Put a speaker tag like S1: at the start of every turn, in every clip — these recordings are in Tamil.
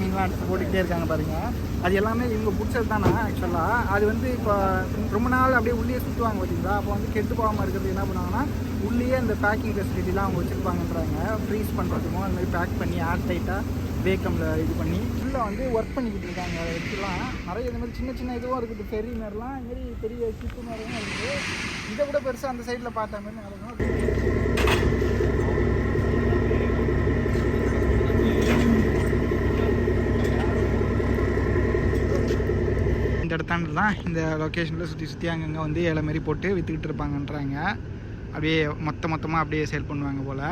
S1: மீன்லாம் எடுத்து போட்டுக்கிட்டே இருக்காங்க பாருங்க. அது எல்லாமே இவங்க பிடிச்சது தானே ஆக்சுவலாக அது வந்து இப்போ ரொம்ப நாள் அப்படியே உள்ளே சுற்றுவாங்க பார்த்தீங்களா அப்போ வந்து கெட்டு போகாமல் இருக்கிறது என்ன பண்ணுவாங்கன்னா உள்ளேயே இந்த பேக்கிங் ஃபெசிலிட்டிலாம் அவங்க வச்சுருப்பாங்கன்றாங்க. ஃப்ரீஸ் பண்ணுறதுக்கும் அந்த மாதிரி பேக் பண்ணி ஏர் டைட்டாக வேக்கமில் இது பண்ணி ஃபுல்லாக வந்து ஒர்க் பண்ணிக்கிட்டு இருக்காங்க. வச்சுலாம் நிறைய இந்த மாதிரி சின்ன சின்ன இதுவும் இருக்குது. பெரிய மாதிரிலாம் இது மாதிரி பெரிய சிப்பு மாதிரிலாம் இருக்குது. இதை விட பெருசாக அந்த சைடில் பார்த்த மாதிரி நடக்கும். இந்த இடத்தாண்டு தான் இந்த லொக்கேஷனில் சுற்றி சுற்றி அங்கங்கே வந்து ஏழை மாரி போட்டு விற்றுக்கிட்டு இருப்பாங்கன்றாங்க. அப்படியே மொத்த மொத்தமாக அப்படியே சேல் பண்ணுவாங்க போல்.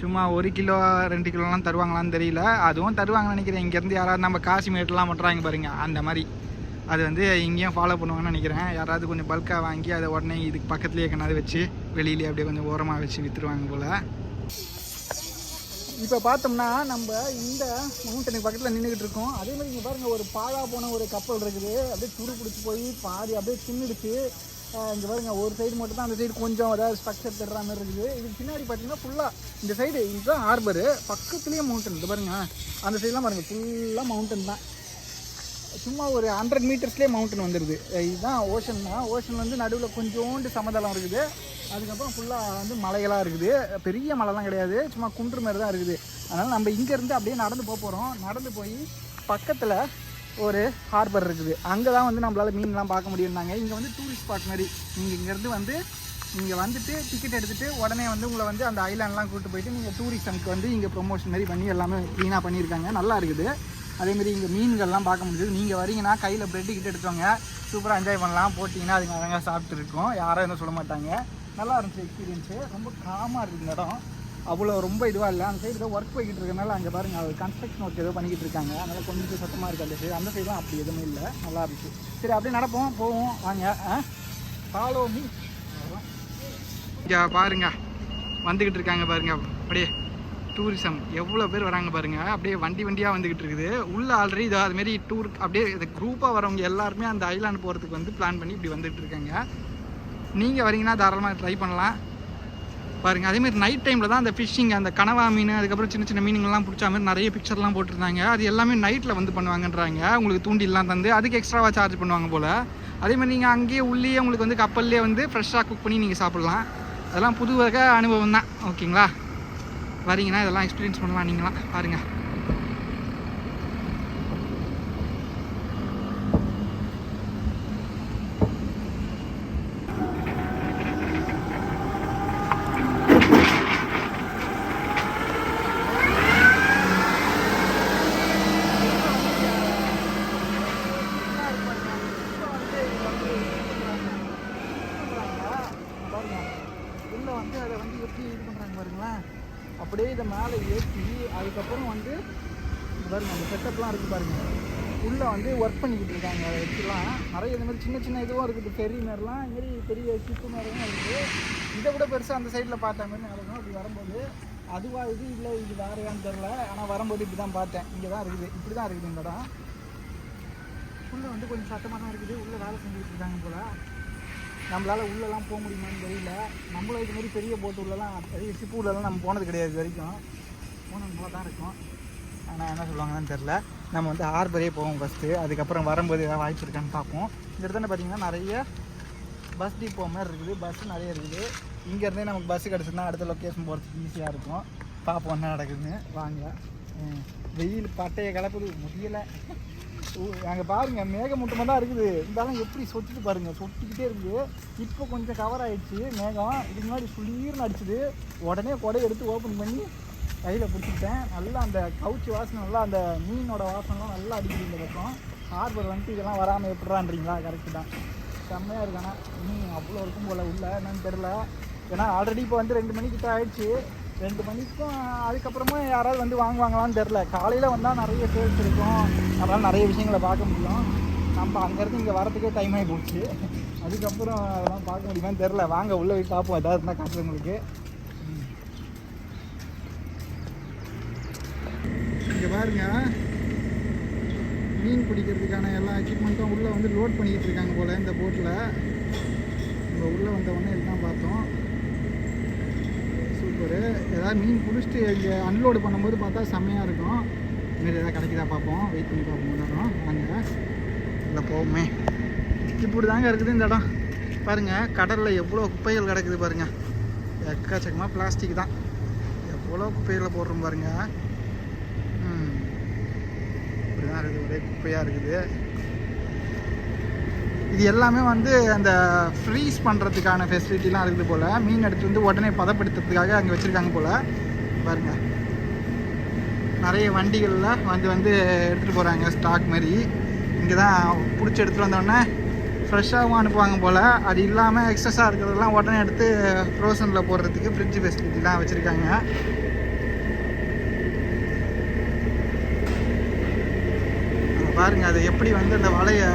S1: சும்மா ஒரு கிலோ ரெண்டு கிலோலாம் தருவாங்களான்னு தெரியல. அதுவும் தருவாங்கன்னு நினைக்கிறேன். இங்கேருந்து யாராவது நம்ம காசிமேட்லாம் பண்ணுறாங்க பாருங்க அந்த மாதிரி. அது வந்து இங்கேயும் ஃபாலோ பண்ணுவாங்கன்னு நினைக்கிறேன். யாராவது கொஞ்சம் பல்காக வாங்கி அதை உடனே இதுக்கு பக்கத்துலேயே கண்ணாது வச்சு வெளியிலேயே அப்படியே கொஞ்சம் ஓரமாக வச்சு விற்றுருவாங்க போல். இப்போ பார்த்தோம்னா நம்ம இந்த மவுண்டனுக்கு பக்கத்தில் நின்றுக்கிட்டு இருக்கோம். அதே மாதிரி இங்கே பாருங்கள் ஒரு பாழா போன ஒரு கப்பல் இருக்குது. அப்படியே துரு பிடிச்சி போய் பாதி அப்படியே தின்னுடுச்சு. இங்கே பாருங்க ஒரு சைடு மட்டும் தான் அந்த சைடு கொஞ்சம் அதாவது ஸ்ட்ரக்சர் தர்ற மாதிரி இருக்குது. இதுக்கு பின்னாடி பார்த்தீங்கன்னா ஃபுல்லாக இந்த சைடு இதுதான் ஹார்பரு பக்கத்துலேயே மவுண்டன் இது பாருங்க அந்த சைடெலாம் பாருங்கள் ஃபுல்லாக மவுண்டன் தான். சும்மா ஒரு ஹண்ட்ரட் மீட்டர்ஸ்லேயே மவுண்டன் வந்துடுது இதுதான் ஓஷன் தான் ஓஷன் வந்து நடுவில் கொஞ்சோண்டு சமதளம் இருக்குது. அதுக்கப்புறம் ஃபுல்லாக வந்து மலைகளாக இருக்குது. பெரிய மலைலாம் கிடையாது. சும்மா குன்று மாதிரி தான் இருக்குது. அதனால் நம்ம இங்கேருந்து அப்படியே நடந்து போக போகிறோம் நடந்து போய் பக்கத்தில் ஒரு ஹார்பர் இருக்குது. அங்கே தான் வந்து நம்மளால் மீன்லாம் பார்க்க முடியும்னாங்க. இங்கே வந்து டூரிஸ்ட் ஸ்பாட் மாதிரி. நீங்கள் இங்கேருந்து வந்து நீங்கள் வந்துட்டு டிக்கெட் எடுத்துகிட்டு உடனே வந்து உங்களை வந்து அந்த ஐலாண்ட்லாம் கூப்பிட்டு போயிட்டு நீங்கள் டூரிசம்க்கு வந்து இங்கே ப்ரொமோஷன் மாதிரி பண்ணி எல்லாமே க்ளீனாக பண்ணியிருக்காங்க. நல்லா இருக்குது. அதேமாரி இங்கே மீன்கள்லாம் பார்க்க முடியுது. நீங்கள் வரீங்கன்னா கையில் ப்ரெட்டு கிட்ட எடுத்துவாங்க சூப்பராக என்ஜாய் பண்ணலாம். போட்டிங்கன்னா அதுங்க அழகாக சாப்பிட்டு இருக்கோம். யாரும் எதுவும் சொல்ல மாட்டாங்க. நல்லா இருந்துச்சு எக்ஸ்பீரியன்ஸு ரொம்ப காமாக இருக்குது இந்த இடம். அவ்வளோ ரொம்ப இதுவாக இல்லை. அந்த சைடு ஏதோ ஒர்க் போய்கிட்டு இருக்கனால அங்கே பாருங்க அது கன்ஸ்ட்ரக்ஷன் ஒர்க் ஏதோ பண்ணிக்கிட்டு இருக்காங்க. அதனால் கொஞ்சம் சத்தமாக இருக்குது அந்த சைடு அந்த சைடுலாம் அப்படி எதுவுமே இல்லை. நல்லா இருந்துச்சு. சரி அப்படியே நடப்போம். போவோம். வாங்க. ஃபாலோ மீ இங்கே பாருங்க. வந்துக்கிட்டு இருக்காங்க பாருங்க. அப்படியே டூரிசம் எவ்வளோ பேர் வராங்க பாருங்க. அப்படியே வண்டி வண்டியாக வந்துக்கிட்டு இருக்குது. உள்ளே ஆல்ரெடி இதோ அதுமாரி டூர் அப்படியே இது குரூப்பாக வரவங்க எல்லாருமே அந்த ஐலாண்ட் போகிறதுக்கு வந்து பிளான் பண்ணி இப்படி வந்துட்டு இருக்காங்க. நீங்கள் வரீங்கன்னா தாராளமாக ட்ரை பண்ணலாம். பாருங்கள் அதேமாதிரி நைட் டைமில் தான் அந்த ஃபிஷ்ஷிங் அந்த கனவா மீன் அதுக்கப்புறம் சின்ன சின்ன மீனுங்கள்லாம் பிடிச்ச மாதிரி நிறைய பிக்சர்லாம் போட்டிருந்தாங்க. அது எல்லாமே நைட்டில் வந்து பண்ணுவாங்கன்றாங்க. உங்களுக்கு தூண்டிலாம் தந்து அதுக்கு எக்ஸ்ட்ராவாக சார்ஜ் பண்ணுவாங்க போல். அதேமாதிரி நீங்கள் அங்கேயே உள்ளேயே உங்களுக்கு வந்து கப்பல்லே வந்து ஃப்ரெஷ்ஷாக குக் பண்ணி நீங்கள் சாப்பிட்லாம். அதெல்லாம் புது வகை அனுபவம் தான். ஓகேங்களா? வரீங்கன்னா இதெல்லாம் எக்ஸ்பீரியன்ஸ் பண்ணலாம் நீங்களாம் பாருங்கள் உள்ளே வந்து அதை வந்து எப்படி இது பண்ணுறாங்க பாருங்களேன். அப்படியே இதை மேலே ஏற்றி அதுக்கப்புறம் வந்து பாருங்கள் பாருங்க அந்த செட்டப்லாம் இருக்குது பாருங்க. உள்ளே வந்து ஒர்க் பண்ணிக்கிட்டு இருக்காங்க அதை வச்சுலாம். நிறைய இந்த மாதிரி சின்ன சின்ன இதுவும் இருக்குது பெரிய மாரிலாம் இதுமாரி பெரிய சிப்பு மாதிரிலாம் இருக்குது. இதை விட பெருசாக அந்த சைடில் பார்த்த மாதிரி நடக்கும் அப்படி வரும்போது அதுவாக இது இல்லை இது வேறையான்னு தெரில ஆனால் வரும்போது இப்படி தான் பார்த்தேன். இங்கே தான் இருக்குது. இப்படி தான் இருக்குது இந்த இடம். உள்ளே வந்து கொஞ்சம் சத்தமாக தான் இருக்குது. உள்ளே வேலை செஞ்சுக்கிட்டு இருக்காங்க போல். நம்மளால் உள்ளெல்லாம் போக முடியுமான்னு தெரியல. நம்மளும் இது மாதிரி பெரிய போட்டு உள்ளலாம் பெரிய ஷிப்பு உள்ளலாம் நம்ம போனது கிடையாது இது வரைக்கும். போனது போல தான் இருக்கும். ஆனால் என்ன சொல்லுவாங்கன்னு தெரில நம்ம வந்து ஹார்பரே போவோம் ஃபஸ்ட்டு அதுக்கப்புறம் வரும்போது ஏதாவது வாய்ப்பு இருக்கான்னு பார்ப்போம். இந்த இடத்துல பார்த்தீங்கன்னா நிறைய பஸ் டிப்போ மாதிரி இருக்குது. பஸ் நிறைய இருக்குது. இங்கேருந்தே நமக்கு பஸ் கிடச்சிருந்தா அடுத்த லொக்கேஷன் போகிறதுக்கு ஈஸியாக இருக்கும். பார்ப்போம் என்ன நடக்குதுன்னு. வாங்க. வெயில் பட்டையை கிளப்புது முடியலை. அங்கே பாருங்க மேகமூட்டமாக தான் இருக்குது. இருந்தாலும் எப்படி சொட்டிட்டு பாருங்க சொட்டிக்கிட்டே இருக்குது இப்போ கொஞ்சம் கவர் ஆயிடுச்சு மேகம். இதுக்கு முன்னாடி சுளீர்னு அடிச்சுது. உடனே கொடை எடுத்து ஓப்பன் பண்ணி கையில் பிடிச்சிக்கிட்டேன் நல்லா அந்த கவுச்சி வாசனை நல்லா அந்த மீனோட வாசனைலாம் நல்லா அடிக்குது இந்த பக்கம். ஹார்பர் வந்துட்டு இதெல்லாம் வராமல் எப்படிறான்றீங்களா? கரெக்டு தான். செம்மையாக இருக்கானா மீன் அவ்வளோ இருக்கும் போல் உள்ள என்னன்னு தெரில ஏன்னா ஆல்ரெடி இப்போ வந்து ரெண்டு மணிக்கிட்ட ஆயிடுச்சு. ரெண்டு மணிக்கும் அதுக்கப்புறமா யாராவது வந்து வாங்குவாங்களான்னு தெரில காலையில் வந்தால் நிறைய சேல்ஸ் இருக்கும். அதனால் நிறைய விஷயங்களை பார்க்க முடியும். நம்ம அங்கேருந்து இங்கே வரதுக்கே டைம் ஆகி போச்சு. அதுக்கப்புறம் அதெல்லாம் பார்க்க முடியுமான்னு தெரில வாங்க உள்ளே போய் பார்ப்போம் ஏதாவது இருந்தால் காட்டுறேன் உங்களுக்கு. இங்கே பாருங்க. மீன் பிடிக்கிறதுக்கான எல்லா எக்யூப்மெண்ட்டும் உள்ளே வந்து லோட் பண்ணிக்கிட்டு இருக்காங்க போல் இந்த போட்டில் நம்ம உள்ளே வந்தவொடனே எல்லாம் பார்த்தோம். ஒரு ஏதாவது மீன் பிடிச்சிட்டு இங்கே அன்லோடு பண்ணும்போது பார்த்தா செம்மையாக இருக்கும். இதுமாரி எதாவது கிடைக்குதா பார்ப்போம். வெயிட் பண்ணி பார்ப்போம் இடம் வாங்க. இல்லை போவோமே. இப்படி தாங்க இருக்குது இந்த இடம். பாருங்கள் கடலில் எவ்வளோ குப்பைகள் கிடக்குது பாருங்கள் எக்காச்சக்கமாக பிளாஸ்டிக் தான். எவ்வளோ குப்பைகளை போடுறோம் பாருங்கள் இப்படி தான் இருக்குது. ஒரே குப்பையாக இருக்குது. இது எல்லாமே வந்து அந்த ஃப்ரீஸ் பண்ணுறதுக்கான ஃபெசிலிட்டிலாம் இருக்குது போல். மீன் எடுத்து வந்து உடனே பதப்படுத்துறதுக்காக அங்கே வச்சுருக்காங்க போல். பாருங்கள் நிறைய வண்டிகளில் வந்து வந்து எடுத்துகிட்டு போகிறாங்க ஸ்டாக் மாதிரி. இங்கே தான் பிடிச்சி எடுத்துகிட்டு வந்தோடனே ஃப்ரெஷ்ஷாகவும் அனுப்புவாங்க போல். அது இல்லாமல் எக்ஸஸாக இருக்கிறதெல்லாம் உடனே எடுத்து ஃப்ரோசனில் போடுறதுக்கு ஃப்ரிட்ஜ் ஃபெசிலிட்டிலாம் வச்சுருக்காங்க. பாருங்கள் பாருங்க அது எப்படி வந்து அந்த வலையை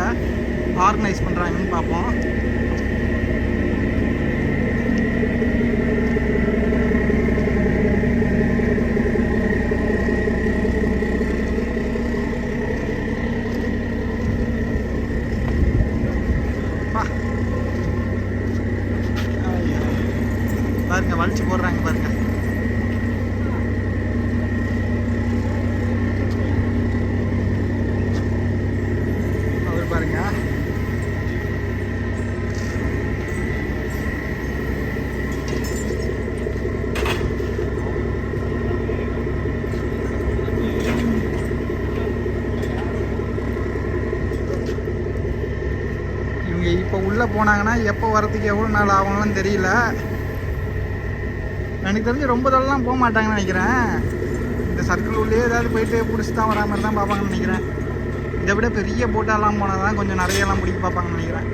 S1: ஆர்கனைஸ் பண்ணுறாங்கன்னு பார்ப்போம் அப்பா. ஐயோ. பாருங்க வலிச்சு போடுறாங்க பாருங்க அவர் பாருங்க இவங்க உள்ளே போனாங்கன்னா எப்போ வரதுக்கு எவ்வளோ நாள் ஆகணும்னு தெரியல. எனக்கு தெரிஞ்சு ரொம்ப தூரம்லாம் போக மாட்டாங்கன்னு நினைக்கிறேன். இந்த சர்க்கிள் உள்ளே ஏதாவது போயிட்டு பிடிச்சி தான் வரா மாதிரி தான் பார்ப்பாங்கன்னு நினைக்கிறேன். இதை விட பெரிய போட்டாலாம் போனால் தான் கொஞ்சம் நிறையலாம் பிடிக்க பார்ப்பாங்கன்னு நினைக்கிறேன்.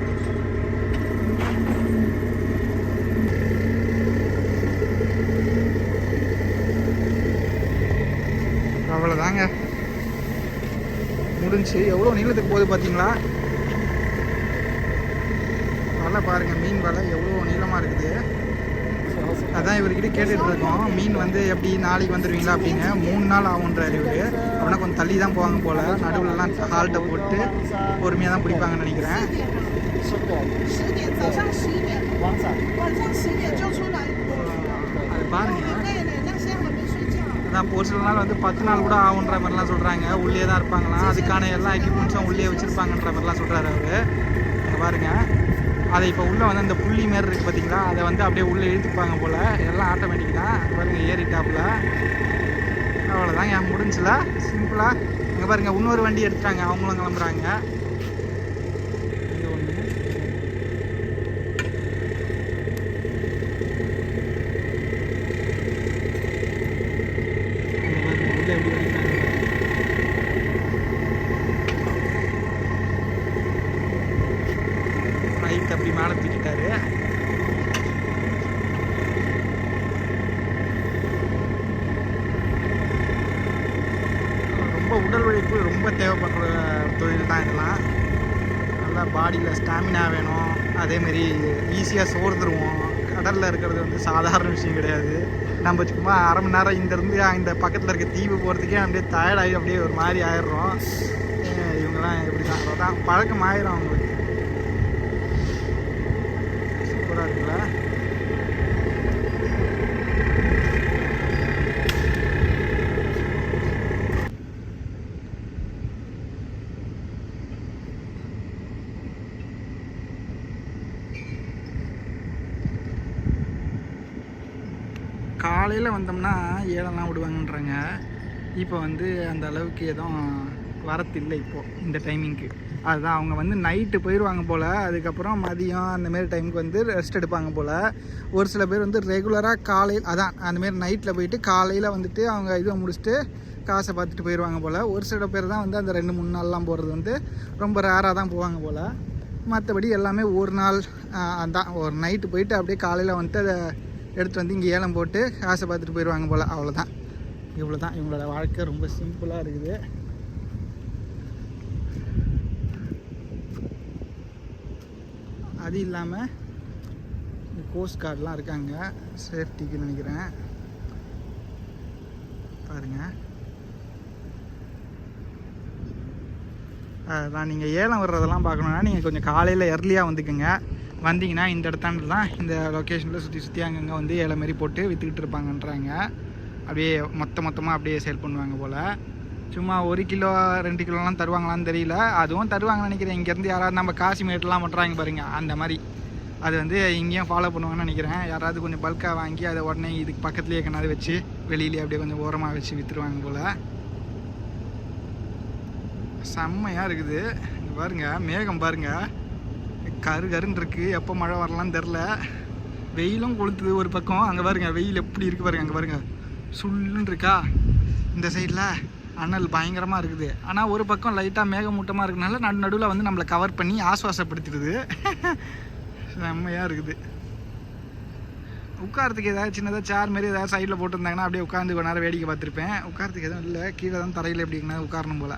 S1: அவ்வளோதாங்க முடிஞ்சு. எவ்வளோ நீளத்துக்கு போகுது பார்த்தீங்களா? வலை பாருங்கள் மீன் வலை எவ்வளோ நீளமாக இருக்குது. அதான் இவர்கிட்ட கேட்டுகிட்டு இருக்கோம். மீன் வந்து எப்படி நாளைக்கு வந்துடுவீங்களா அப்படின்னு. மூணு நாள் ஆகுன்றார் இவர் அப்படின்னா கொஞ்சம் தள்ளி தான் போவாங்க போல். நடுவில்லாம் ஹால்ட்டை போட்டு பொறுமையாக தான் பிடிப்பாங்கன்னு நினைக்கிறேன். அது
S2: பாருங்கள்
S1: அதான் ஒரு சில நாள் வந்து பத்து நாள் கூட ஆகுன்ற மாதிரிலாம் சொல்கிறாங்க உள்ளே தான் இருப்பாங்களாம். அதுக்கான எல்லா எக்யூப்மெண்ட்ஸும் உள்ளே வச்சுருப்பாங்கன்ற மாதிரிலாம் சொல்கிறாரு அவர். பாருங்கள் அதை இப்போ உள்ளே வந்து அந்த புள்ளி மாரி இருக்குது பார்த்தீங்களா? அதை வந்து அப்படியே உள்ளே இழுத்துப்பாங்க போல். எல்லாம் ஆட்டோமேட்டிக் தான். பாருங்கள் பாருங்க ஏறிட்டாப்புல. அவ்வளோதாங்க முடிஞ்சில? சிம்பிளாக இங்கே பாருங்க இன்னொரு வண்டி எடுத்துட்டாங்க. அவங்களும் கிளம்புறாங்க இது ஒன்று அங்க பாருங்க, உள்ள எப்படி வலிக்கிறாங்க பாருங்க. ரைட் அப்படி மேலே தூக்கிட்டாரு ரொம்ப உடல் உழைப்பு ரொம்ப தேவைப்படுற தொழில் தான் இதெல்லாம். நல்லா பாடியில் ஸ்டாமினா வேணும். அதேமாரி ஈஸியாக சோர்ந்துருவோம். கடலில் இருக்கிறது வந்து சாதாரண விஷயம் கிடையாது. நம்ம சும்மா அரை மணி நேரம் இங்கேருந்து இந்த பக்கத்தில் இருக்க தீவு போகிறதுக்கே அப்படியே டயர்டாகி அப்படியே ஒரு மாதிரி ஆயிடுறோம். இவங்கெல்லாம் எப்படி தான் தான் பழக்கம் ஆயிரும் அவங்களுக்கு. சூப்பராக இருக்குல்ல? காலையில் வந்தோம்னா ஏழெல்லாம் விடுவாங்கன்றாங்க. இப்போ வந்து அந்த அளவுக்கு எதுவும் வரத்தில்லை இப்போது இந்த டைமிங்க்கு அதுதான் அவங்க வந்து நைட்டு போயிடுவாங்க போல் அதுக்கப்புறம் மதியம் அந்தமாரி டைமுக்கு வந்து ரெஸ்ட் எடுப்பாங்க போல். ஒரு சில பேர் வந்து ரெகுலராக காலையில் அதான் அந்தமாரி நைட்டில் போயிட்டு காலையில் வந்துட்டு அவங்க இதை முடிச்சுட்டு காசை பார்த்துட்டு போயிடுவாங்க போல். ஒரு சில பேர் தான் வந்து அந்த ரெண்டு மூணு நாள்லாம் போகிறது வந்து ரொம்ப ரேராக தான் போவாங்க போல். மற்றபடி எல்லாமே ஒரு நாள் அதான் ஒரு நைட்டு போயிட்டு அப்படியே காலையில் வந்துட்டு அதை எடுத்து வந்து இங்கே ஏலம் போட்டு காசை பார்த்துட்டு போயிடுவாங்க போல். அவ்வளோதான் இவ்வளோ தான் இவங்களோட வாழ்க்கை ரொம்ப சிம்பிளாக இருக்குது. அது இல்லாமல் கோஸ்ட் கார்டெலாம் இருக்காங்க. சேஃப்டிக்கு நினைக்கிறேன். பாருங்கள் அதுதான் நீங்கள் ஏலம் வர்றதெல்லாம் பார்க்கணுன்னா நீங்கள் கொஞ்சம் காலையில் எர்லியாக வந்துக்குங்க. வந்தீங்கன்னா இந்த இடத்தாண்டு தான் இந்த லொக்கேஷனில் சுற்றி சுற்றி அங்கங்கே வந்து ஏழை மாரி போட்டு விற்றுக்கிட்டு இருப்பாங்கன்றாங்க. அப்படியே மொத்த மொத்தமாக அப்படியே சேல் பண்ணுவாங்க போல். சும்மா ஒரு கிலோ ரெண்டு கிலோலாம் தருவாங்களான்னு தெரியல. அதுவும் தருவாங்கன்னு நினைக்கிறேன். இங்கேருந்து யாராவது நம்ம காசிமேட்லாம் பண்ணுறாங்க பாருங்கள் அந்த மாதிரி. அது வந்து இங்கேயும் ஃபாலோ பண்ணுவாங்கன்னு நினைக்கிறேன். யாராவது கொஞ்சம் பல்காக வாங்கி அதை உடனே இதுக்கு பக்கத்துலேயே கண்ணாது வச்சு வெளியிலே அப்படியே கொஞ்சம் ஓரமாக வச்சு விற்றுருவாங்க போல். செம்மையாக இருக்குது. பாருங்கள் மேகம் பாருங்கள் கரு கருன்னு இருக்கு. எப்போ மழை வரலான்னு தெரில. வெயிலும் கொளுத்துது ஒரு பக்கம். அங்கே பாருங்க வெயில் எப்படி இருக்கு பாருங்க அங்கே பாருங்க. சுள்ளுன்னு இருக்கா? இந்த சைடில் அனல் பயங்கரமாக இருக்குது. ஆனால் ஒரு பக்கம் லைட்டாக மேகமூட்டமாக இருக்கனால நடு நடுவில் வந்து நம்மளை கவர் பண்ணி ஆஸ்வாசப்படுத்திடுது செம்மையாக இருக்குது. உட்காரத்துக்கு ஏதாவது சின்னதாக சேர் மாதிரி ஏதாவது சைடில் போட்டிருந்தாங்கன்னா அப்படியே உட்காந்து கொஞ்ச நேரம் வேடிக்கை பார்த்துருப்பேன். உட்காரத்துக்கு எதுவும் இல்லை. கீழே தான் தரையில் எப்படி இருக்குன்னா உட்காரணும் போல்.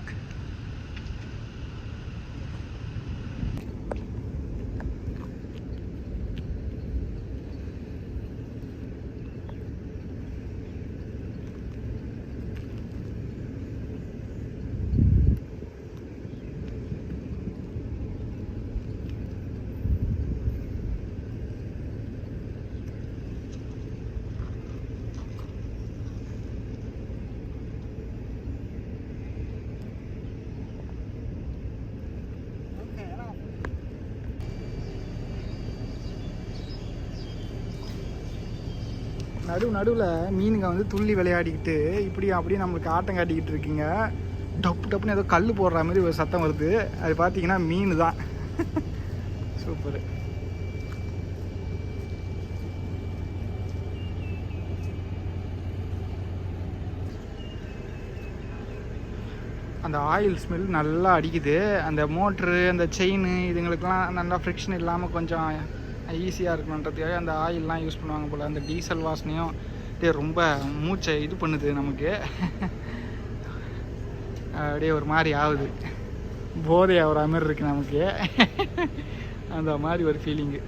S1: நடு நடுவில் மீனுங்க வந்து துள்ளி விளையாடிக்கிட்டு இப்படி அப்படியே நம்மளுக்கு ஆட்டம் காட்டிக்கிட்டு இருக்கீங்க. டப்பு டப்புன்னு ஏதோ கல் போடுற மாதிரி ஒரு சத்தம் வருது. அது பார்த்தீங்கன்னா மீன் தான் சூப்பர் அந்த ஆயில் ஸ்மெல் நல்லா அடிக்குது. அந்த மோட்ரு அந்த செயின் இதுங்களுக்கெல்லாம் நல்லா ஃப்ரிக்ஷன் இல்லாமல் கொஞ்சம் ஈஸியாக இருக்கணுன்றதுக்காக அந்த ஆயில்லாம் யூஸ் பண்ணுவாங்க போல். அந்த டீசல் வாசனையும் அப்படியே ரொம்ப மூச்சை இது பண்ணுது நமக்கு. அப்படியே ஒரு மாதிரி ஆகுது. போதை ஆகிற மாதிரி இருக்குது நமக்கு. அந்த மாதிரி ஒரு ஃபீலிங்கு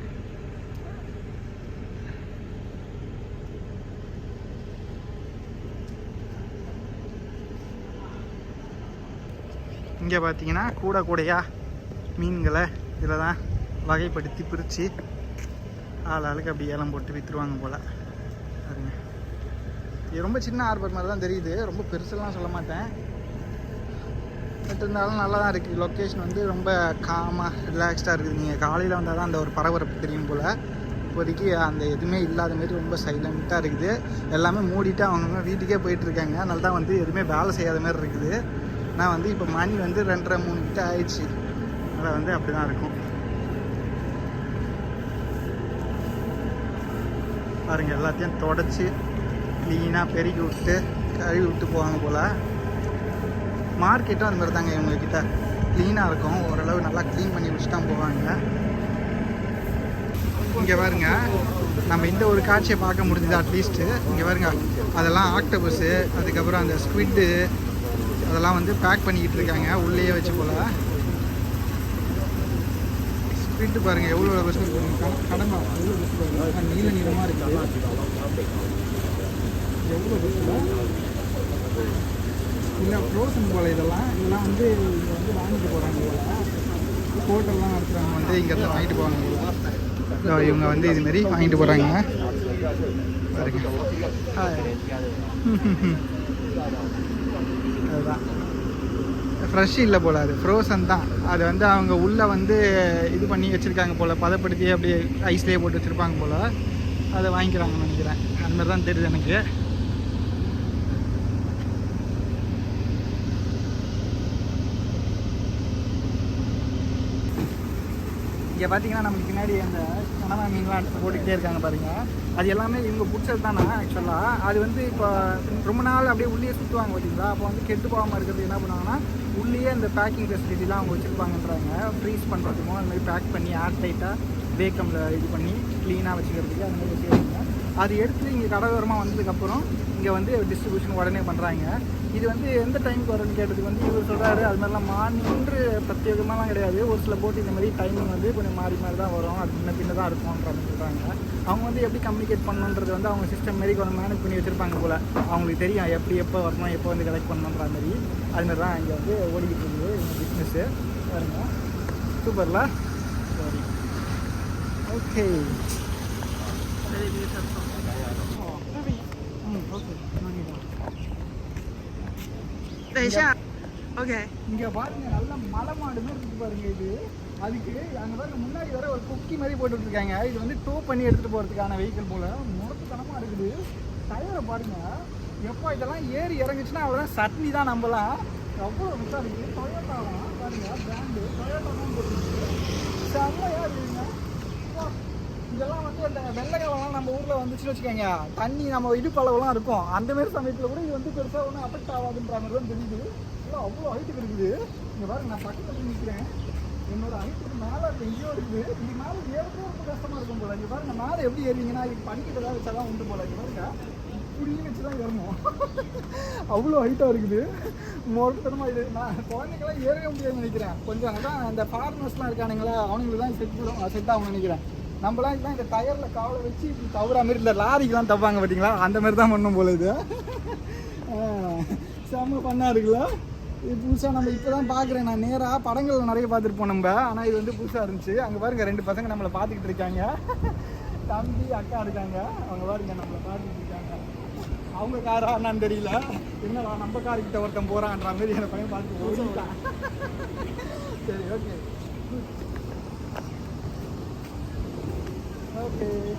S1: இங்கே பார்த்தீங்கன்னா கூட கூடையாக மீன்களை இதில் தான் வகைப்படுத்தி பிரித்து ஆள் ஆளுக்கு அப்படி ஏலம் போட்டு விற்றுருவாங்க போல். பாருங்க. இது ரொம்ப சின்ன ஆர்பர் மாதிரி தான் தெரியுது. ரொம்ப பெருசுலாம் சொல்ல மாட்டேன். பட் இருந்தாலும் நல்லா தான் இருக்குது லொக்கேஷன் வந்து ரொம்ப காமாக ரிலாக்ஸ்டாக இருக்குது. நீங்கள் காலையில் வந்தால் தான் அந்த ஒரு பரபரப்பு தெரியும் போல். இப்போதைக்கு அந்த எதுவுமே இல்லாத மாதிரி ரொம்ப சைலண்ட்டாக இருக்குது. எல்லாமே மூடிட்டு அவங்கவுங்க வீட்டுக்கே போயிட்டுருக்காங்க அதனால தான் வந்து எதுவுமே வேலை செய்யாத மாதிரி இருக்குது. நான் வந்து இப்போ மணி வந்து ரெண்டரை மூணு கிட்ட ஆயிடுச்சு. அதில் வந்து அப்படி தான் இருக்கும். பாருங்கள் எல்லாத்தையும் தொடச்சி க்ளீனாக பெருக்கி விட்டு கழுவி விட்டு போவாங்க போல். மார்க்கெட்டும் அது மாதிரி தாங்க இவங்கக்கிட்ட க்ளீனாக இருக்கும். ஓரளவு நல்லா க்ளீன் பண்ணி வச்சு தான் போவாங்க. இங்கே பாருங்க நம்ம இந்த ஒரு காட்சியை பார்க்க முடிஞ்சது அட்லீஸ்ட்டு இங்கே பாருங்க அதெல்லாம் ஆக்டபஸ்ஸு அதுக்கப்புறம் அந்த ஸ்குவிட்டு அதெல்லாம் வந்து பேக் பண்ணிக்கிட்டு இருக்காங்க உள்ளேயே வச்சு போல். ஸ்குவிட்டு பாருங்க எவ்வளோ பெருசு கடம்பா எவ்வளோ நீல நீளமாக இருக்குது எவ்வளோ பெருசுல இல்லை ஃப்ரோசன் போல் இதெல்லாம். இதெல்லாம் வந்து இங்கே வந்து வாங்கிட்டு போகிறாங்க போல். ஹோட்டல்லாம் நடத்துகிறவங்க வந்து இங்கேருந்து வாங்கிட்டு போவாங்க இவங்க வந்து இதுமாரி வாங்கிட்டு போகிறாங்க பாருங்க. அதுதான். ஃப்ரெஷ் இல்லை போல் அது. ஃப்ரோசன் தான். அது வந்து அவங்க உள்ளே வந்து இது பண்ணி வச்சுருக்காங்க போல். பதப்படுத்தி அப்படியே ஐஸ்லேயே போட்டு வச்சுருப்பாங்க போல். அதை வாங்கிக்கிறாங்கன்னு நினைக்கிறேன். அந்த மாதிரி தான் தெரியுது எனக்கு. இங்கே பார்த்தீங்கன்னா நமக்கு பின்னாடி அந்த கனவா மீன்லாம் எடுத்து போட்டுக்கிட்டே இருக்காங்க பாருங்க. அது எல்லாமே இவங்க பிடிச்சது தானே ஆக்சுவலாக அது வந்து இப்போ ரொம்ப நாள் அப்படியே உள்ளே சுற்றுவாங்க பார்த்தீங்களா அப்போ வந்து கெட்டு போகாமல் இருக்கிறது என்ன பண்ணுவாங்கன்னா உள்ளேயே அந்த பேக்கிங் ஃபெசிலிட்டிலாம் அவங்க வச்சுருப்பாங்கன்றாங்க. ஃப்ரீஸ் பண்ணுறதுக்கும் அந்த மாதிரி பேக் பண்ணி ஏர் டைட்டாக வேக்கமில் இது பண்ணி க்ளீனாக வச்சுக்கிறதுக்கு அந்த மாதிரி வச்சுக்கிறாங்க அது எடுத்து இங்கே கடலோரமாக வந்ததுக்கப்புறம் இங்கே வந்து டிஸ்ட்ரிபியூஷன் உடனே பண்ணுறாங்க இது வந்து எந்த டைமுக்கு வரும்னு கேட்டதுக்கு வந்து இவர் சொல்கிறாரு அது மாதிரிலாம் மார்னிங்ன்று பிரத்யேகமாலாம் கிடையாது. ஒரு சில போட்டு இந்த மாதிரி டைமிங் வந்து கொஞ்சம் மாறி மாறி தான் வரும். அது முன்ன பின்ன தான் இருக்கும்ன்ற அப்படின்னு சொல்கிறாங்க அவங்க வந்து எப்படி கம்யூனிகேட் பண்ணணுன்றது வந்து அவங்க சிஸ்டம் மாரி கொஞ்சம் மேனேஜ் பண்ணி வச்சுருப்பாங்க போல். அவங்களுக்கு தெரியும் எப்படி எப்போ வரணும் எப்போ வந்து கலெக்ட் பண்ணணுன்ற மாதிரி. அது மாதிரி தான் இங்கே வந்து ஓடிக்கிட்டு இருக்குது பிஸ்னஸ்ஸு பாருங்க. சூப்பர்ல சரி ஓகே ஓகே. இங்க பாருங்க நல்ல மலை மாடு மாதிரி இருக்கு பாருங்க இது. அதுக்கு அங்க பாருங்க முன்னாடி வர ஒரு குக்கி மாதிரி போட்டு இருக்காங்க இது வந்து டோ பண்ணி எடுத்துட்டு போறதுக்கான வெஹிக்கிள் போல. முடத்துத்தனமா இருக்குது. டயரை பாருங்க. எப்போ இதெல்லாம் ஏறி இறங்குச்சுன்னா அவ்வளோதான் சட்னி தான் நம்பலாம் அவ்வளோ மிஸ்ஸாக இருக்குது டொயோட்டா பாருங்க பிராண்டு டொயோட்டா தான் போட்டுருக்கு. செம்மையாக இருக்குது. இதெல்லாம் வந்து அந்த வெள்ளைக்காலம்லாம் நம்ம ஊரில் வந்துச்சுன்னு வச்சுக்கோங்க. தண்ணி நம்ம இடுப்பளவுலாம் இருக்கும். அந்த மாதிரி சமயத்தில் கூட இது வந்து பெருசாக ஒன்றும் அஃபெக்ட் ஆகாதுன்ற மாதிரி தான் தெரியுது. இல்லை அவ்வளோ ஹைட்டுக்கு இருக்குது. இங்கே பாருங்க நான் பக்கத்தில் நிற்கிறேன் என்னோட ஹைட்டுக்கு மேலே எங்கேயோ இருக்குது. இது மேலே ஏறுறது ரொம்ப கஷ்டமாக இருக்கும் போல. இங்கே பாருங்க மேலே எப்படி ஏறிங்கன்னா இது படிக்கிட்டு ஏதாவது வச்சா உண்டு போல. இங்கே பாருங்க இப்படியும் வச்சு தான் ஏறணும் அவ்வளோ ஹைட்டாக இருக்குது. மொத்தமாக இது. நான் குழந்தைங்களாம் ஏறவே முடியாதுன்னு நினைக்கிறேன். கொஞ்சம் அதான் அந்த ஃபாரினர்ஸ்லாம் இருக்கானுங்களா அவனுங்களுக்கு தான் செட் செட் ஆகும்னு நினைக்கிறேன். நம்மளாம் இதெல்லாம் இந்த டயரில் காவலை வச்சு இப்படி தவறா மாதிரி இந்த லாரிக்கெலாம் தப்பாங்க பார்த்தீங்களா? அந்த மாதிரி தான் பண்ணும் போல இது. செம்ம பண்ணா இருக்குல்ல? இது புதுசாக நம்ம இப்போ தான் பார்க்குறேன் நான் நேராக படங்கள் நிறைய பார்த்துருப்போம் நம்ம ஆனால் இது வந்து புதுசாக இருந்துச்சு. அங்கே பாருங்க ரெண்டு பசங்க நம்மளை பார்த்துக்கிட்டு இருக்காங்க. தம்பி அக்கா இருக்காங்க. அவங்க பாருங்க நம்மளை பார்த்துக்கிட்டு இருக்காங்க. அவங்க காரா என்னன்னு தெரியல. என்னடா நம்ம கார்கிட்ட ஒருத்தன் போகிறான்ற மாதிரி அந்த பையன் பார்த்து சரி ஓகே Okay.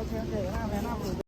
S1: Okay, okay.